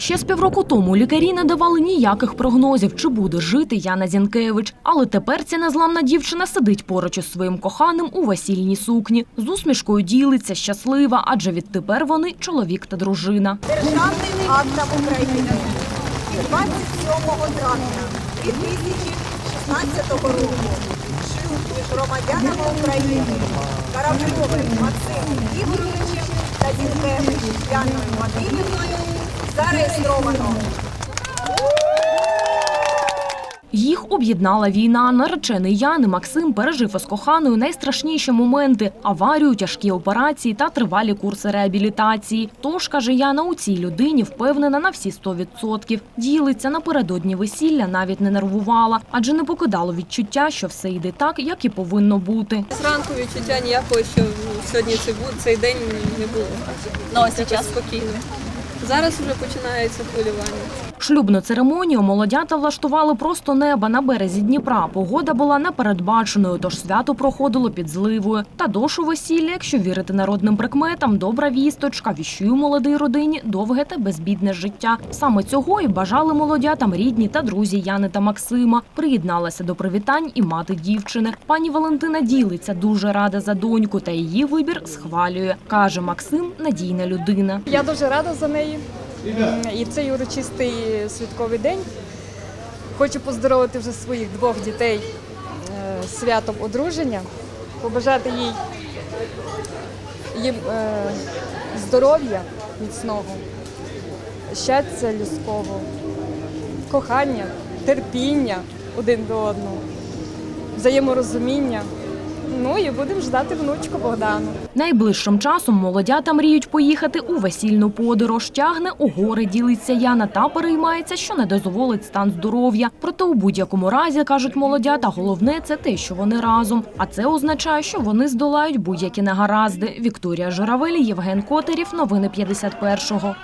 Ще з півроку тому лікарі не давали ніяких прогнозів, чи буде жити Яна Зінкевич. Але тепер ця незламна дівчина сидить поруч із своїм коханим у весільній сукні. З усмішкою ділиться, щаслива, адже відтепер вони чоловік та дружина. державним актом України від 27 травня 2016 року шлюб між громадянами України Каравльовим Максимом Ігоровичем та Зінкевич Яною Вадимівною зареєстровано. Їх об'єднала війна. Наречений Яни Максим пережив із коханою найстрашніші моменти аварію, тяжкі операції та тривалі курси реабілітації. Тож каже Яна, у цій людині впевнена на всі 100%. Ділиться напередодні весілля, навіть не нервувала, адже не покидало відчуття, що все йде так, як і повинно бути. Зранку відчуття ніякого, що сьогодні цей, бу- цей день не було. Ну, ось зараз спокійно. Зараз вже починається хвилювання. Шлюбну церемонію молодята влаштували просто неба на березі Дніпра. Погода була непередбаченою, тож свято проходило під зливою. Та дошу весілля, якщо вірити народним прикметам, добра вісточка віщує молодій родині довге та безбідне життя. Саме цього і бажали молодятам рідні та друзі Яни та Максима. Приєдналася до привітань і мати дівчини. Пані Валентина ділиться дуже рада за доньку та її вибір схвалює. каже Максим надійна людина. Я дуже рада за неї. М, І цей урочистий святковий день. Хочу поздоровити вже своїх двох дітей е, святом одруження, побажати їй їм е, здоров'я міцного, щастя людського, кохання, терпіння один до одного, взаєморозуміння. Ну і будемо ждати внучку Богдану. Найближчим часом молодята мріють поїхати у весільну подорож. Тягне у гори ділиться Яна та переймається, що не дозволить стан здоров'я. Проте у будь-якому разі кажуть молодята, головне це те, що вони разом. А це означає, що вони здолають будь-які негаразди. Вікторія Журавель, Євген Котерів. Новини 51-го.